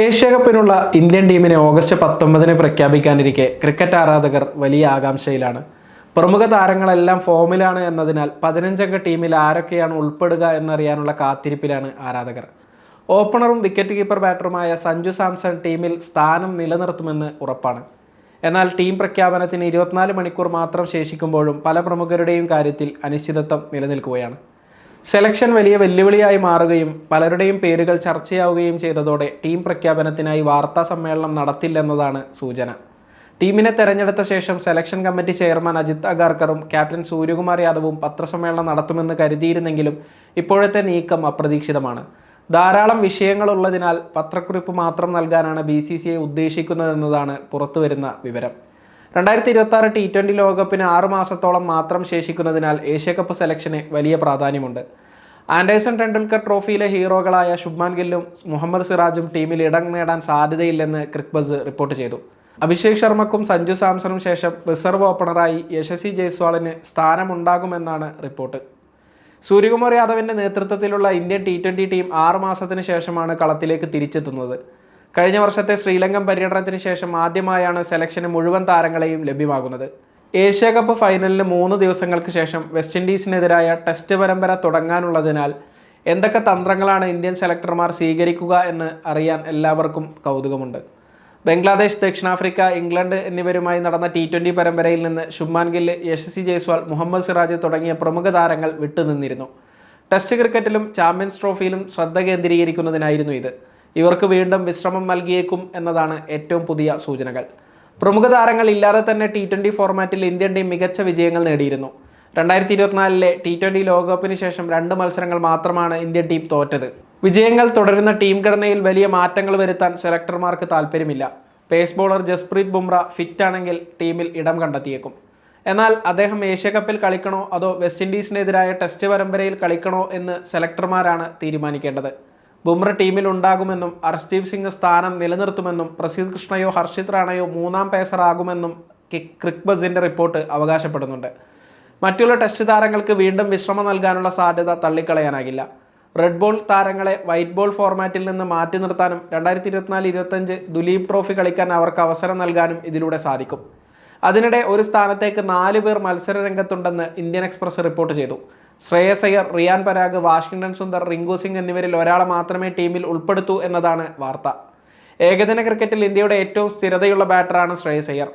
Asia കപ്പിനുള്ള Indian ടീമിനെ August പത്തൊമ്പതിന് പ്രഖ്യാപിക്കാനിരിക്കെ ക്രിക്കറ്റ് ആരാധകർ വലിയ ആകാംക്ഷയിലാണ്. പ്രമുഖ താരങ്ങളെല്ലാം ഫോമിലാണ് എന്നതിനാൽ പതിനഞ്ചംഗ ടീമിൽ ആരൊക്കെയാണ് ഉൾപ്പെടുക എന്നറിയാനുള്ള കാത്തിരിപ്പിലാണ് ആരാധകർ. ഓപ്പണറും വിക്കറ്റ് കീപ്പർ ബാറ്ററുമായ സഞ്ജു സാംസൺ ടീമിൽ സ്ഥാനം നിലനിർത്തുമെന്ന് ഉറപ്പാണ്. എന്നാൽ ടീം പ്രഖ്യാപനത്തിന് ഇരുപത്തിനാല് മണിക്കൂർ മാത്രം ശേഷിക്കുമ്പോഴും പല പ്രമുഖരുടെയും കാര്യത്തിൽ അനിശ്ചിതത്വം നിലനിൽക്കുകയാണ്. സെലക്ഷൻ വലിയ വെല്ലുവിളിയായി മാറുകയും പലരുടെയും പേരുകൾ ചർച്ചയാവുകയും ചെയ്തതോടെ ടീം പ്രഖ്യാപനത്തിനായി വാർത്താ സമ്മേളനം നടത്തില്ലെന്നതാണ് സൂചന. ടീമിനെ തെരഞ്ഞെടുത്ത ശേഷം സെലക്ഷൻ കമ്മിറ്റി ചെയർമാൻ അജിത് അഗാർക്കറും ക്യാപ്റ്റൻ സൂര്യകുമാർ യാദവും പത്രസമ്മേളനം നടത്തുമെന്ന് കരുതിയിരുന്നെങ്കിലും ഇപ്പോഴത്തെ നീക്കം അപ്രതീക്ഷിതമാണ്. ധാരാളം വിഷയങ്ങളുള്ളതിനാൽ പത്രക്കുറിപ്പ് മാത്രം നൽകാനാണ് ബി സി സി ഐ ഉദ്ദേശിക്കുന്നതെന്നതാണ് പുറത്തുവരുന്ന വിവരം. രണ്ടായിരത്തി ഇരുപത്തി ആറ് ടി ട്വന്റി ലോകകപ്പിന് ആറ് മാസത്തോളം മാത്രം ശേഷിക്കുന്നതിനാൽ ഏഷ്യ കപ്പ് സെലക്ഷന് വലിയ പ്രാധാന്യമുണ്ട്. ആൻഡേഴ്സൺ ടെണ്ടുൽക്കർ ട്രോഫിയിലെ ഹീറോകളായ ശുഭ്മാൻ ഗില്ലും മുഹമ്മദ് സിറാജും ടീമിൽ ഇടം നേടാൻ സാധ്യതയില്ലെന്ന് ക്രിക്ബസ് റിപ്പോർട്ട് ചെയ്തു. അഭിഷേക് ശർമ്മക്കും സഞ്ജു സാംസണും ശേഷം റിസർവ് ഓപ്പണറായി യശസ്വി ജയ്സ്വാളിന് സ്ഥാനമുണ്ടാകുമെന്നാണ് റിപ്പോർട്ട്. സൂര്യകുമാർ യാദവിന്റെ നേതൃത്വത്തിലുള്ള ഇന്ത്യൻ ടി ട്വന്റി ടീം ആറ് മാസത്തിന് ശേഷമാണ് കളത്തിലേക്ക് തിരിച്ചെത്തുന്നത്. കഴിഞ്ഞ വർഷത്തെ ശ്രീലങ്കൻ പര്യടനത്തിന് ശേഷം ആദ്യമായാണ് സെലക്ഷന് മുഴുവൻ താരങ്ങളെയും ലഭ്യമാകുന്നത്. ഏഷ്യ കപ്പ് ഫൈനലിന് മൂന്ന് ദിവസങ്ങൾക്ക് ശേഷം വെസ്റ്റ് ഇൻഡീസിനെതിരായ ടെസ്റ്റ് പരമ്പര തുടങ്ങാനുള്ളതിനാൽ എന്തൊക്കെ തന്ത്രങ്ങളാണ് ഇന്ത്യൻ സെലക്ടർമാർ സ്വീകരിക്കുക എന്ന് അറിയാൻ എല്ലാവർക്കും കൗതുകമുണ്ട്. ബംഗ്ലാദേശ് ദക്ഷിണാഫ്രിക്ക ഇംഗ്ലണ്ട് എന്നിവരുമായി നടന്ന ടി ട്വന്റി പരമ്പരയിൽ നിന്ന് ശുഭ്മാൻ ഗില്ല് യശസ്വി ജയ്സ്വാൾ മുഹമ്മദ് സിറാജ് തുടങ്ങിയ പ്രമുഖ താരങ്ങൾ വിട്ടുനിന്നിരുന്നു. ടെസ്റ്റ് ക്രിക്കറ്റിലും ചാമ്പ്യൻസ് ട്രോഫിയിലും ശ്രദ്ധ കേന്ദ്രീകരിക്കുന്നതിനായിരുന്നു ഇത്. ഇവർക്ക് വീണ്ടും വിശ്രമം നൽകിയേക്കും എന്നതാണ് ഏറ്റവും പുതിയ സൂചനകൾ. പ്രമുഖ താരങ്ങൾ ഇല്ലാതെ തന്നെ ടി ട്വന്റി ഫോർമാറ്റിൽ ഇന്ത്യൻ ടീം മികച്ച വിജയങ്ങൾ നേടിയിരുന്നു. രണ്ടായിരത്തി ഇരുപത്തിനാലിലെ ടി ട്വന്റി ലോകകപ്പിന് ശേഷം രണ്ട് മത്സരങ്ങൾ മാത്രമാണ് ഇന്ത്യൻ ടീം തോറ്റത്. വിജയങ്ങൾ തുടരുന്ന ടീം ഘടനയിൽ വലിയ മാറ്റങ്ങൾ വരുത്താൻ സെലക്ടർമാർക്ക് താല്പര്യമില്ല. Pace bowler Jasprit Bumrah fit ആണെങ്കിൽ ടീമിൽ ഇടം കണ്ടെത്തിയേക്കും. എന്നാൽ അദ്ദേഹം ഏഷ്യ കപ്പിൽ കളിക്കണോ അതോ വെസ്റ്റ് ഇൻഡീസിനെതിരായ ടെസ്റ്റ് പരമ്പരയിൽ കളിക്കണോ എന്ന് സെലക്ടർമാരാണ് തീരുമാനിക്കേണ്ടത്. ബുംറ ടീമിൽ ഉണ്ടാകുമെന്നും അർഷ്ദീപ് സിംഗ് സ്ഥാനം നിലനിർത്തുമെന്നും പ്രസീദ് കൃഷ്ണയോ ഹർഷിത് റാണയോ മൂന്നാം പേസർ ആകുമെന്നും ക്രിക് ബസിന്റെ റിപ്പോർട്ട് അവകാശപ്പെടുന്നുണ്ട്. മറ്റുള്ള ടെസ്റ്റ് താരങ്ങൾക്ക് വീണ്ടും വിശ്രമം നൽകാനുള്ള സാധ്യത തള്ളിക്കളയാനാകില്ല. റെഡ് ബോൾ താരങ്ങളെ വൈറ്റ് ബോൾ ഫോർമാറ്റിൽ നിന്ന് മാറ്റി നിർത്താനും രണ്ടായിരത്തി ഇരുപത്തിനാല് ഇരുപത്തഞ്ച് ദുലീപ് ട്രോഫി കളിക്കാൻ അവർക്ക് അവസരം നൽകാനും ഇതിലൂടെ സാധിക്കും. അതിനിടെ ഒരു സ്ഥാനത്തേക്ക് നാല് പേർ മത്സര രംഗത്തുണ്ടെന്ന് ഇന്ത്യൻ എക്സ്പ്രസ് റിപ്പോർട്ട് ചെയ്തു. ശ്രേയസ് അയ്യർ റിയാൻ പരാഗ് വാഷിംഗ്ടൺ സുന്ദർ റിങ്കു സിംഗ് എന്നിവരിൽ ഒരാളെ മാത്രമേ ടീമിൽ ഉൾപ്പെടുത്തൂ എന്നതാണ് വാർത്ത. ഏകദിന ക്രിക്കറ്റിൽ ഇന്ത്യയുടെ ഏറ്റവും സ്ഥിരതയുള്ള ബാറ്ററാണ് ശ്രേയസ് അയ്യർ.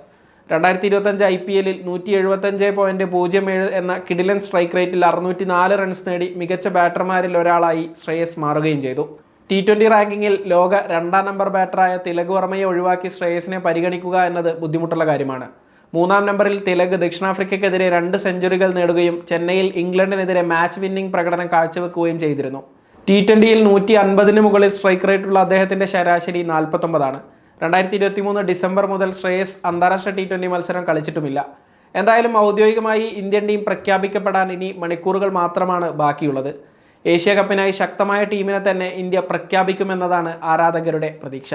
രണ്ടായിരത്തി ഇരുപത്തഞ്ച് ഐ പി എല്ലിൽ നൂറ്റി എഴുപത്തഞ്ച് പോയിന്റ് പൂജ്യം ഏഴ് എന്ന കിഡിലൻ സ്ട്രൈക്ക് റേറ്റിൽ അറുന്നൂറ്റി നാല് റൺസ് നേടി മികച്ച ബാറ്റർമാരിൽ ഒരാളായി ശ്രേയസ് മാറുകയും ചെയ്തു. ടി ട്വന്റി റാങ്കിങ്ങിൽ ലോക രണ്ടാം നമ്പർ ബാറ്ററായ തിലക് വർമ്മയെ ഒഴിവാക്കി ശ്രേയസിനെ പരിഗണിക്കുക എന്നത് ബുദ്ധിമുട്ടുള്ള കാര്യമാണ്. മൂന്നാം നമ്പറിൽ തിലക് ദക്ഷിണാഫ്രിക്കയ്ക്കെതിരെ രണ്ട് സെഞ്ചുറികൾ നേടുകയും ചെന്നൈയിൽ ഇംഗ്ലണ്ടിനെതിരെ മാച്ച് വിന്നിംഗ് പ്രകടനം കാഴ്ചവെക്കുകയും ചെയ്തിരുന്നു. ടി ട്വന്റിയിൽ നൂറ്റി അൻപതിന് മുകളിൽ സ്ട്രൈക്ക് റേറ്റുള്ള അദ്ദേഹത്തിന്റെ ശരാശരി നാൽപ്പത്തൊമ്പതാണ്. രണ്ടായിരത്തി ഇരുപത്തി മൂന്ന് ഡിസംബർ മുതൽ ശ്രേയസ് അന്താരാഷ്ട്ര ടി ട്വന്റി മത്സരം കളിച്ചിട്ടുമില്ല. എന്തായാലും ഔദ്യോഗികമായി ഇന്ത്യൻ ടീം പ്രഖ്യാപിക്കപ്പെടാൻ ഇനി മണിക്കൂറുകൾ മാത്രമാണ് ബാക്കിയുള്ളത്. ഏഷ്യ കപ്പിനായി ശക്തമായ ടീമിനെ തന്നെ ഇന്ത്യ പ്രഖ്യാപിക്കുമെന്നതാണ് ആരാധകരുടെ പ്രതീക്ഷ.